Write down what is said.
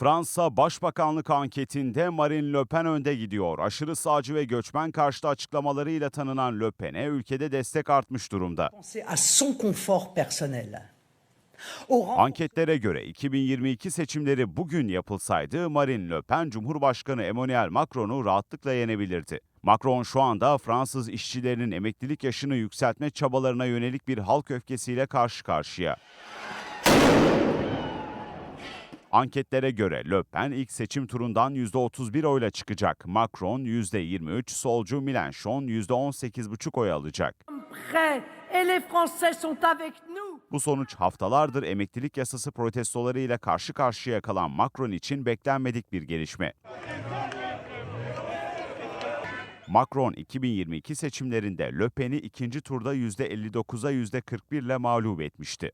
Fransa Başbakanlık anketinde Marine Le Pen önde gidiyor. Aşırı sağcı ve göçmen karşıtı açıklamalarıyla tanınan Le Pen'e ülkede destek artmış durumda. Anketlere göre 2022 seçimleri bugün yapılsaydı Marine Le Pen Cumhurbaşkanı Emmanuel Macron'u rahatlıkla yenebilirdi. Macron şu anda Fransız işçilerinin emeklilik yaşını yükseltme çabalarına yönelik bir halk öfkesiyle karşı karşıya. Anketlere göre Le Pen ilk seçim turundan %31 oyla çıkacak. Macron %23, solcu Mélenchon %18,5 oy alacak. Bu sonuç haftalardır emeklilik yasası protestolarıyla karşı karşıya kalan Macron için beklenmedik bir gelişme. Macron 2022 seçimlerinde Le Pen'i ikinci turda %59'a %41 ile mağlup etmişti.